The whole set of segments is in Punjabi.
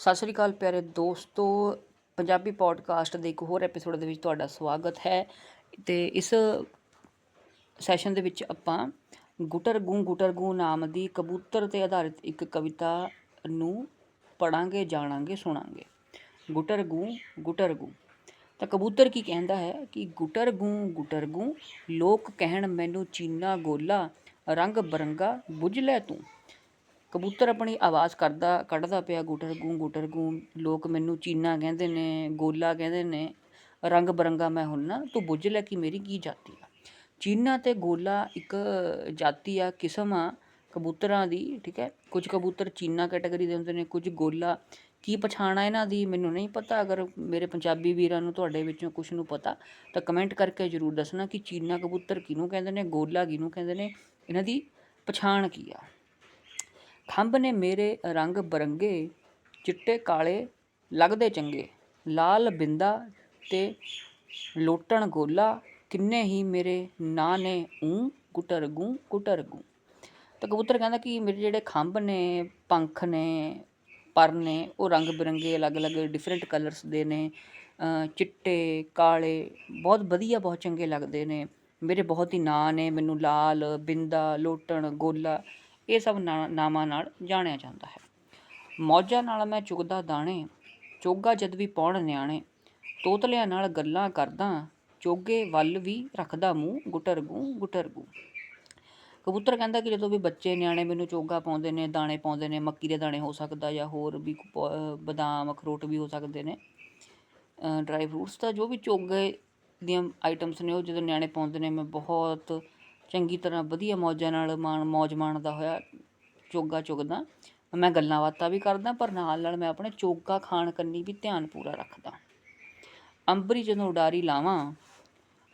ਸਤਿ ਸ਼੍ਰੀ ਅਕਾਲ ਪਿਆਰੇ ਦੋਸਤੋ। ਪੰਜਾਬੀ ਪੋਡਕਾਸਟ ਦੇ ਇੱਕ ਹੋਰ ਐਪੀਸੋਡ ਦੇ ਵਿੱਚ ਤੁਹਾਡਾ ਸਵਾਗਤ ਹੈ। ਤੇ ਇਸ ਸੈਸ਼ਨ ਦੇ ਵਿੱਚ ਆਪਾਂ ਗੁਟਰ ਗੂੰ ਗੁਟਰ ਗੂੰ ਨਾਮ ਦੀ ਕਬੂਤਰ ਤੇ ਆਧਾਰਿਤ ਇੱਕ ਕਵਿਤਾ ਨੂੰ ਪੜਾਂਗੇ ਜਾਣਾਂਗੇ, ਸੁਣਾਂਗੇ। ਗੁਟਰ ਗੂੰ ਗੁਟਰ ਗੂੰ ਤਾਂ ਕਬੂਤਰ ਕੀ ਕਹਿੰਦਾ ਹੈ ਕਿ ਗੁਟਰ ਗੂੰ ਗੁਟਰ ਗੂੰ ਲੋਕ ਕਹਿਣ ਮੈਨੂੰ ਚੀਨਾ ਗੋਲਾ, ਰੰਗ ਬਰੰਗਾ, ਬੁੱਝ ਲੈ ਤੂੰ। ਕਬੂਤਰ ਆਪਣੀ ਆਵਾਜ਼ ਕਰਦਾ ਕੱਢਦਾ ਪਿਆ, ਗੁਟਰ ਗੂੰ ਗੁਟਰ ਗੂੰ। ਲੋਕ ਮੈਨੂੰ ਚੀਨਾ ਕਹਿੰਦੇ ਨੇ, ਗੋਲਾ ਕਹਿੰਦੇ ਨੇ। ਰੰਗ ਬਰੰਗਾ ਮੈਂ ਹੁੰਨਾ ਤੂੰ ਬੁੱਝ ਲੈ ਕਿ ਮੇਰੀ ਕੀ ਜਾਤੀ ਆ। ਚੀਨਾ ਤੇ ਗੋਲਾ ਇੱਕ ਜਾਤੀ ਆ, ਕਿਸਮ ਆ ਕਬੂਤਰਾਂ ਦੀ, ਠੀਕ ਹੈ? ਕੁਝ ਕਬੂਤਰ ਚੀਨਾ ਕੈਟਾਗਰੀ ਦੇ ਹੁੰਦੇ ਨੇ, ਕੁਝ ਗੋਲਾ। ਕੀ ਪਛਾਣ ਆ ਇਹਨਾਂ ਦੀ ਮੈਨੂੰ ਨਹੀਂ ਪਤਾ। ਅਗਰ ਮੇਰੇ ਪੰਜਾਬੀ ਵੀਰਾਂ ਨੂੰ, ਤੁਹਾਡੇ ਵਿੱਚੋਂ ਕੁਝ ਨੂੰ ਪਤਾ, ਤਾਂ ਕਮੈਂਟ ਕਰਕੇ ਜਰੂਰ ਦੱਸਣਾ ਕਿ ਚੀਨਾ ਕਬੂਤਰ ਕਿਹਨੂੰ ਕਹਿੰਦੇ ਨੇ, ਗੋਲਾ ਕਿਹਨੂੰ ਕਹਿੰਦੇ ਨੇ। ਇਹਨਾਂ ਦੀ ਪਛਾਣ ਕੀ ਆ? ਖੰਭ ਨੇ ਮੇਰੇ ਰੰਗ ਬਰੰਗੇ, ਚਿੱਟੇ, ਕਾਲੇ, ਲੱਗਦੇ ਚੰਗੇ। ਲਾਲ ਬਿੰਦਾ ਤੇ ਲੋਟਣ ਗੋਲਾ, ਕਿੰਨੇ ਹੀ ਮੇਰੇ ਨਾਂ ਨੇ ਊ ਗੁਟਰ ਗੂੰ ਗੁਟਰ ਗੂੰ। ਤਾਂ ਕਬੂਤਰ ਕਹਿੰਦਾ ਕਿ ਮੇਰੇ ਜਿਹੜੇ ਖੰਭ ਨੇ, ਪੰਖ ਨੇ, ਪਰ ਨੇ, ਉਹ ਰੰਗ ਬਿਰੰਗੇ, ਅਲੱਗ-ਅਲੱਗ ਡਿਫਰੈਂਟ ਕਲਰਸ ਦੇ ਨੇ ਚਿੱਟੇ, ਕਾਲੇ, ਬਹੁਤ ਵਧੀਆ, ਬਹੁਤ ਚੰਗੇ ਲੱਗਦੇ ਨੇ। ਮੇਰੇ ਬਹੁਤ ਹੀ ਨਾਂ ਨੇ, ਮੈਨੂੰ ਲਾਲ ਬਿੰਦਾ, ਲੋਟਣ ਗੋਲਾ ਇਹ ਸਭ ਨਾਮਾਂ ਨਾਲ ਜਾਣਿਆ ਜਾਂਦਾ ਹੈ। ਮੌਜਾਂ ਨਾਲ ਮੈਂ ਚੁਗਦਾ ਦਾਣੇ, ਚੋਗਾ ਜਦ ਵੀ ਪਾਉਣ ਨਿਆਣੇ, ਤੋਤਲਿਆਂ ਨਾਲ ਗੱਲਾਂ ਕਰਦਾ, ਚੋਗੇ ਵੱਲ ਵੀ ਰੱਖਦਾ ਮੂੰਹ ਗੁਟਰਗੂ ਗੁਟਰਗੂ ਕਬੂਤਰ ਕਹਿੰਦਾ ਕਿ ਜਦੋਂ ਵੀ ਬੱਚੇ ਨਿਆਣੇ ਮੈਨੂੰ ਚੋਗਾ ਪਾਉਂਦੇ ਨੇ, ਦਾਣੇ ਪਾਉਂਦੇ ਨੇ, ਮੱਕੀ ਦੇ ਦਾਣੇ ਹੋ ਸਕਦਾ ਜਾਂ ਹੋਰ ਵੀ ਬਦਾਮ, ਅਖਰੋਟ ਵੀ ਹੋ ਸਕਦੇ ਨੇ। ਡਰਾਈ ਫਰੂਟਸ ਦਾ ਜੋ ਵੀ ਚੋਗੇ ਦੀਆਂ ਆਈਟਮਸ ਨੇ, ਉਹ ਜਦੋਂ ਨਿਆਣੇ ਪਾਉਂਦੇ ਨੇ, ਮੈਂ ਬਹੁਤ ਚੰਗੀ ਤਰ੍ਹਾਂ ਵਧੀਆ ਮੌਜਾਂ ਨਾਲ ਮਾਣ ਮੌਜ ਮਾਣਦਾ ਹੋਇਆ ਚੋਗਾ ਚੁਗਦਾ। ਮੈਂ ਗੱਲਾਂ ਬਾਤਾਂ ਵੀ ਕਰਦਾ, ਪਰ ਨਾਲ ਨਾਲ ਮੈਂ ਆਪਣੇ ਚੋਗਾ ਖਾਣ ਕੰਨੀ ਵੀ ਧਿਆਨ ਪੂਰਾ ਰੱਖਦਾ। ਅੰਬਰੀ ਜਦੋਂ ਉਡਾਰੀ ਲਾਵਾਂ,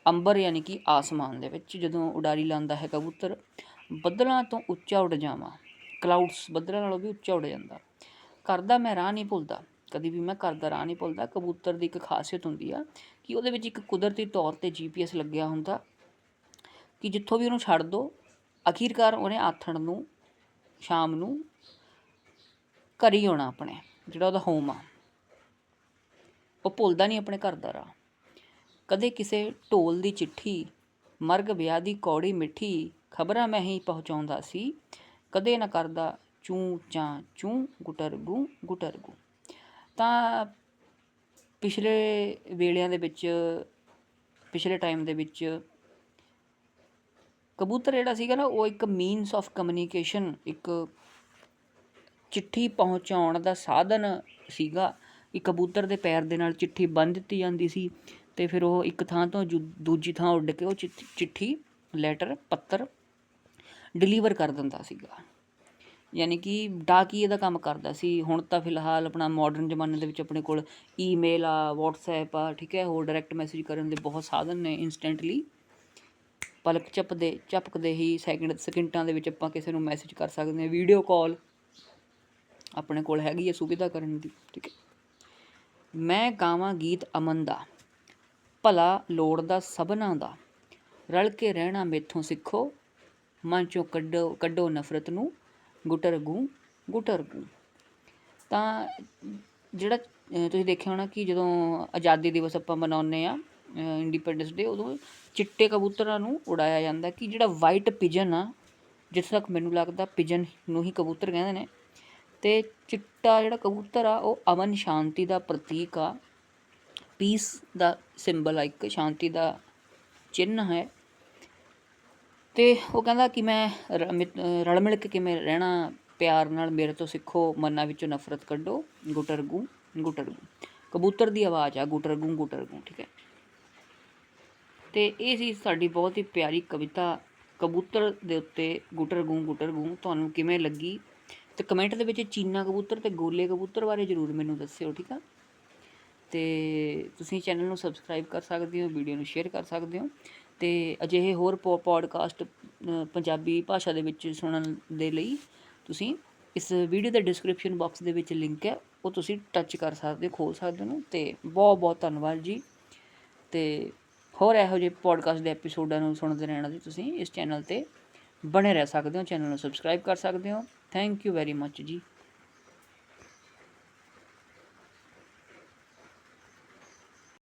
ਅੰਬਰ ਯਾਨੀ ਕਿ ਆਸਮਾਨ ਦੇ ਵਿੱਚ ਜਦੋਂ ਉਡਾਰੀ ਲਾਉਂਦਾ ਹੈ ਕਬੂਤਰ, ਬੱਦਲਾਂ ਤੋਂ ਉੱਚਾ ਉੱਡ ਜਾਵਾਂ। ਕਲਾਉਡਸ ਬੱਦਲਾਂ ਨਾਲੋਂ ਵੀ ਉੱਚਾ ਉੱਡ ਜਾਂਦਾ। ਕਰਦਾ ਮੈਂ ਰਾਹ ਨਹੀਂ ਭੁੱਲਦਾ। ਕਦੀ ਵੀ ਮੈਂ ਕਰਦਾ ਰਾਹ ਨਹੀਂ ਭੁੱਲਦਾ। ਕਬੂਤਰ ਦੀ ਇੱਕ ਖਾਸੀਅਤ ਹੁੰਦੀ ਆ ਕਿ ਉਹਦੇ ਵਿੱਚ ਇੱਕ ਕੁਦਰਤੀ ਤੌਰ ਤੇ ਜੀਪੀਐਸ ਲੱਗਿਆ ਹੁੰਦਾ। ਕਿ ਜਿੱਥੋਂ ਵੀ ਉਹਨੂੰ ਛੱਡ ਦੋ, ਅਖੀਰਕਾਰ ਉਹਨੇ ਆਥਣ ਨੂੰ, ਸ਼ਾਮ ਨੂੰ ਘਰ ਹੀ ਆਉਣਾ ਆਪਣੇ, ਜਿਹੜਾ ਉਹਦਾ ਹੋਮ ਆ। ਉਹ ਭੁੱਲਦਾ ਨਹੀਂ ਆਪਣੇ ਘਰ ਦਾ ਰਾਹ। ਕਦੇ ਕਿਸੇ ਢੋਲ ਦੀ ਚਿੱਠੀ, ਮਰਗ ਵਿਆਹ ਦੀ ਕੌੜੀ ਮਿੱਠੀ ਖਬਰਾਂ ਮੈਂ ਹੀ ਪਹੁੰਚਾਉਂਦਾ ਸੀ, ਕਦੇ ਨਾ ਕਰਦਾ ਚੂੰ ਚਾਂ ਚੂੰ ਗੁਟਰ ਗੂ ਗੁਟਰ ਗੂ। ਤਾਂ ਪਿਛਲੇ ਵੇਲਿਆਂ ਦੇ ਵਿੱਚ, ਪਿਛਲੇ ਟਾਈਮ ਦੇ ਵਿੱਚ ਕਬੂਤਰ ਜਿਹੜਾ ਸੀਗਾ ਨਾ, ਉਹ ਇੱਕ ਮੀਨਸ ਆਫ ਕਮਿਊਨੀਕੇਸ਼ਨ ਇੱਕ ਚਿੱਠੀ ਪਹੁੰਚਾਉਣ ਦਾ ਸਾਧਨ ਸੀਗਾ। ਕਿ ਕਬੂਤਰ ਦੇ ਪੈਰ ਦੇ ਨਾਲ ਚਿੱਠੀ ਬੰਨ ਦਿੱਤੀ ਜਾਂਦੀ ਸੀ ਤੇ ਫਿਰ ਉਹ ਇੱਕ ਥਾਂ ਤੋਂ ਦੂਜੀ ਥਾਂ ਉੱਡ ਕੇ ਉਹ ਚਿੱਠੀ ਲੈਟਰ ਪੱਤਰ ਡਿਲੀਵਰ ਕਰ ਦਿੰਦਾ ਸੀਗਾ। ਯਾਨੀ ਕਿ ਡਾਕੀਏ ਦਾ ਕੰਮ ਕਰਦਾ ਸੀ। ਹੁਣ ਤਾਂ ਫਿਲਹਾਲ ਆਪਣਾ ਮਾਡਰਨ ਜ਼ਮਾਨੇ ਦੇ ਵਿੱਚ ਆਪਣੇ ਕੋਲ ਈਮੇਲ ਆ, WhatsApp ਆ, ਠੀਕ ਹੈ? ਹੋਰ ਡਾਇਰੈਕਟ ਮੈਸੇਜ ਕਰਨ ਦੇ ਬਹੁਤ ਸਾਧਨ ਨੇ ਇਨਸਟੈਂਟਲੀ ਪਲਕ ਝਪਦੇ ਝਪਕਦੇ ਹੀ ਸੈਕਿੰਡ ਸਕਿੰਟਾਂ ਦੇ ਵਿੱਚ ਆਪਾਂ ਕਿਸੇ ਨੂੰ ਮੈਸੇਜ ਕਰ ਸਕਦੇ ਹਾਂ ਵੀਡੀਓ ਕਾਲ ਆਪਣੇ ਕੋਲ ਹੈਗੀ ਹੈ ਸੁਵਿਧਾ ਕਰਨ ਦੀ, ਠੀਕ ਹੈ। ਮੈਂ ਗਾਵਾਂ ਗੀਤ ਅਮਨ ਦਾ, ਭਲਾ ਲੋੜ ਦਾ ਸਭਨਾ ਦਾ, ਰਲ ਕੇ ਰਹਿਣਾ ਮੇਥੋਂ ਸਿੱਖੋ ਮਨ ਚੋਂ ਕੱਢੋ ਕੱਢੋ ਨਫ਼ਰਤ ਨੂੰ, ਗੁਟਰ ਗੂ ਗੁਟਰ ਗੂ। ਤਾਂ ਜਿਹੜਾ ਤੁਸੀਂ ਦੇਖਿਆ ਹੋਣਾ ਕਿ ਜਦੋਂ ਆਜ਼ਾਦੀ ਦਿਵਸ ਆਪਾਂ ਮਨਾਉਂਦੇ ਆ ਇੰਡੀਪੈਂਡੈਂਸ ਡੇ ਉਦੋਂ ਚਿੱਟੇ ਕਬੂਤਰਾਂ ਨੂੰ ਉਡਾਇਆ ਜਾਂਦਾ ਕਿ ਜਿਹੜਾ ਵਾਈਟ ਪਿਜਨ ਆ, ਜਿੱਥੇ ਤੱਕ ਮੈਨੂੰ ਲੱਗਦਾ ਪਿਜਨ ਨੂੰ ਹੀ ਕਬੂਤਰ ਕਹਿੰਦੇ ਨੇ, ਤੇ ਚਿੱਟਾ ਜਿਹੜਾ ਕਬੂਤਰ ਆ, ਉਹ ਅਮਨ ਸ਼ਾਂਤੀ ਦਾ ਪ੍ਰਤੀਕ ਆ। ਪੀਸ ਦਾ ਸਿੰਬਲ ਆ, ਇੱਕ ਸ਼ਾਂਤੀ ਦਾ ਚਿੰਨ੍ਹ ਹੈ। ਤੇ ਉਹ ਕਹਿੰਦਾ ਕਿ ਮੈਂ, ਰਲ ਮਿਲ ਕੇ ਕਿਵੇਂ ਰਹਿਣਾ, ਪਿਆਰ ਨਾਲ ਮੇਰੇ ਤੋਂ ਸਿੱਖੋ, ਮਨਾਂ ਵਿੱਚੋਂ ਨਫ਼ਰਤ ਕੱਢੋ, ਗੁਟਰਗੂ ਗੁਟਰਗੂ। ਕਬੂਤਰ ਦੀ ਆਵਾਜ਼ ਆ, ਗੁਟਰਗੂ ਗੁਟਰਗੂ, ਠੀਕ ਹੈ। ਤੇ ਇਹ ਸੀ ਸਾਡੀ ਬਹੁਤ ਹੀ ਪਿਆਰੀ ਕਵਿਤਾ, ਕਬੂਤਰ ਦੇ ਉੱਤੇ ਗੁਟਰ ਗੂੰ ਗੁਟਰ ਗੂੰ, ਤੁਹਾਨੂੰ ਕਿਵੇਂ ਲੱਗੀ? ਤੇ ਕਮੈਂਟ ਦੇ ਵਿੱਚ ਚੀਨਾ ਕਬੂਤਰ ਤੇ ਗੋਲੇ ਕਬੂਤਰ ਬਾਰੇ ਜਰੂਰ ਮੈਨੂੰ ਦੱਸਿਓ, ਠੀਕ ਆ? ਤੇ ਤੁਸੀਂ ਚੈਨਲ ਨੂੰ ਸਬਸਕ੍ਰਾਈਬ ਕਰ ਸਕਦੇ ਹੋ ਵੀਡੀਓ ਨੂੰ ਸ਼ੇਅਰ ਕਰ ਸਕਦੇ ਹੋ। ਤੇ ਅਜਿਹੇ ਹੋਰ ਪੋਡਕਾਸਟ ਪੰਜਾਬੀ ਭਾਸ਼ਾ ਦੇ ਵਿੱਚ ਸੁਣਨ ਦੇ ਲਈ ਤੁਸੀਂ ਇਸ ਵੀਡੀਓ ਦੇ ਡਿਸਕ੍ਰਿਪਸ਼ਨ ਬਾਕਸ ਦੇ ਵਿੱਚ ਲਿੰਕ ਹੈ, ਉਹ ਤੁਸੀਂ ਟੱਚ ਕਰ ਸਕਦੇ ਹੋ, ਖੋਲ ਸਕਦੇ ਹੋ ਤੇ ਬਹੁਤ ਬਹੁਤ ਧੰਨਵਾਦ ਜੀ। ਤੇ ਹੋਰ ਇਹੋ ਜਿਹੇ ਪੋਡਕਾਸਟ ਦੇ ਐਪੀਸੋਡਾਂ ਨੂੰ ਸੁਣਦੇ ਰਹਿਣਾ ਜੀ ਤੁਸੀਂ ਇਸ ਚੈਨਲ ਤੇ ਬਣੇ ਰਹਿ ਸਕਦੇ ਹੋ ਚੈਨਲ ਨੂੰ ਸਬਸਕ੍ਰਾਈਬ ਕਰ ਸਕਦੇ ਹੋ। ਥੈਂਕ ਯੂ ਵੈਰੀ ਮੱਚ ਜੀ।